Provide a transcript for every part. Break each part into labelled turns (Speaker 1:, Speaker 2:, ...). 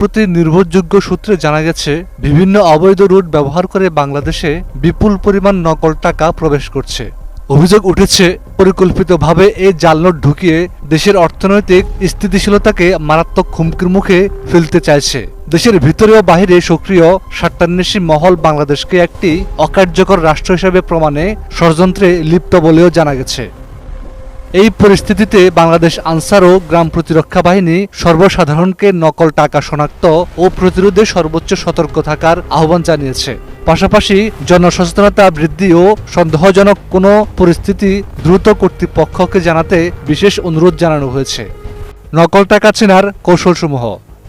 Speaker 1: প্রতি নির্ভরযোগ্য সূত্রে জানা গেছে, বিভিন্ন অবৈধ রুট ব্যবহার করে বাংলাদেশে বিপুল পরিমাণ নকল টাকা প্রবেশ করছে। অভিযোগ উঠেছে, পরিকল্পিতভাবে এই জাল নোট ঢুকিয়ে দেশের অর্থনৈতিক স্থিতিশীলতাকে মারাত্মক হুমকির মুখে ফেলতে চাইছে। দেশের ভিতরে ও বাহিরে সক্রিয় স্বার্থান্বেষী মহল বাংলাদেশকে একটি অকার্যকর রাষ্ট্র হিসেবে প্রমাণে ষড়যন্ত্রে লিপ্ত বলেও জানা গেছে। এই পরিস্থিতিতে বাংলাদেশ আনসার ও গ্রাম প্রতিরক্ষা বাহিনী সর্বসাধারণকে নকল টাকা শনাক্ত ও প্রতিরোধে সর্বোচ্চ সতর্ক থাকার আহ্বান জানিয়েছে। পাশাপাশি জনসচেতনতা বৃদ্ধি ও সন্দেহজনক কোনো পরিস্থিতি দ্রুত কর্তৃপক্ষকে জানাতে বিশেষ অনুরোধ জানানো হয়েছে। নকল টাকা চেনার কৌশলসমূহ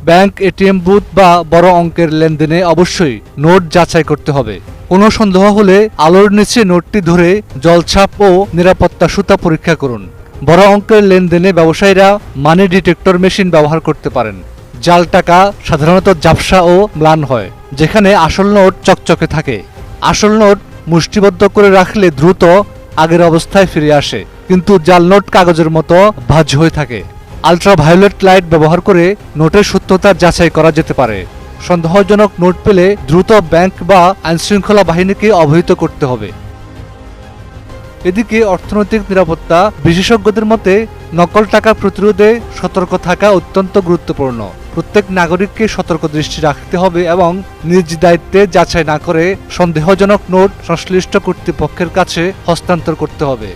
Speaker 1: ব্যাংক, এটিএম বুথ বা বড় অঙ্কের লেনদেনে অবশ্যই নোট যাচাই করতে হবে। কোনো সন্দেহ হলে আলোর নিচে নোটটি ধরে জলছাপ ও নিরাপত্তা সুতা পরীক্ষা করুন। বড় অঙ্কের লেনদেনে ব্যবসায়ীরা মানি ডিটেক্টর মেশিন ব্যবহার করতে পারেন। জাল টাকা সাধারণত ঝাপসা ও ম্লান হয়, যেখানে আসল নোট চকচকে থাকে। আসল নোট মুষ্টিবদ্ধ করে রাখলে দ্রুত আগের অবস্থায় ফিরে আসে, কিন্তু জাল নোট কাগজের মতো ভাজ হয়ে থাকে। আলট্রাভায়োলেট লাইট ব্যবহার করে নোটের সত্যতা যাচাই করা যেতে পারে। সন্দেহজনক নোট পেলে দ্রুত ব্যাংক বা আইনশৃঙ্খলা বাহিনীকে অবহিত করতে হবে। এদিকে অর্থনৈতিক নিরাপত্তা, বিশেষজ্ঞদের মতে নকল টাকা প্রতিরোধে সতর্ক থাকা অত্যন্ত গুরুত্বপূর্ণ। প্রত্যেক নাগরিককে সতর্ক দৃষ্টি রাখতে হবে এবং নিজ দায়িত্বে যাচাই না করে সন্দেহজনক নোট সংশ্লিষ্ট কর্তৃপক্ষের কাছে হস্তান্তর করতে হবে।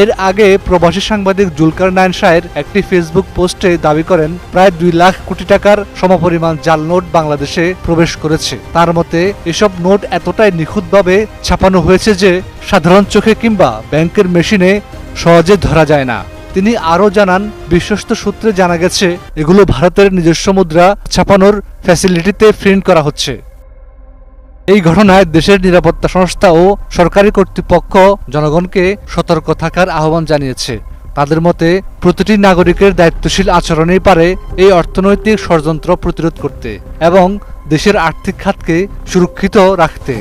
Speaker 1: এর আগে প্রবাসী সাংবাদিক জুলকার নায়ন শাহের একটি ফেসবুক পোস্টে দাবি করেন, প্রায় দুই লাখ কোটি টাকার সমপরিমাণ জাল নোট বাংলাদেশে প্রবেশ করেছে। তার মতে, এসব নোট এতটাই নিখুঁতভাবে ছাপানো হয়েছে যে সাধারণ চোখে কিংবা ব্যাংকের মেশিনে সহজে ধরা যায় না। তিনি আরও জানান, বিশ্বস্ত সূত্রে জানা গেছে, এগুলো ভারতের নিজস্ব মুদ্রা ছাপানোর ফ্যাসিলিটিতে প্রিন্ট করা হচ্ছে। এই ঘটনায় দেশের নিরাপত্তা সংস্থা ও সরকারি কর্তৃপক্ষ জনগণকে সতর্ক থাকার আহ্বান জানিয়েছে। তাদের মতে, প্রতিটি নাগরিকের দায়িত্বশীল আচরণেই পারে এই অর্থনৈতিক ষড়যন্ত্র প্রতিরোধ করতে এবং দেশের আর্থিক খাতকে সুরক্ষিত রাখতে।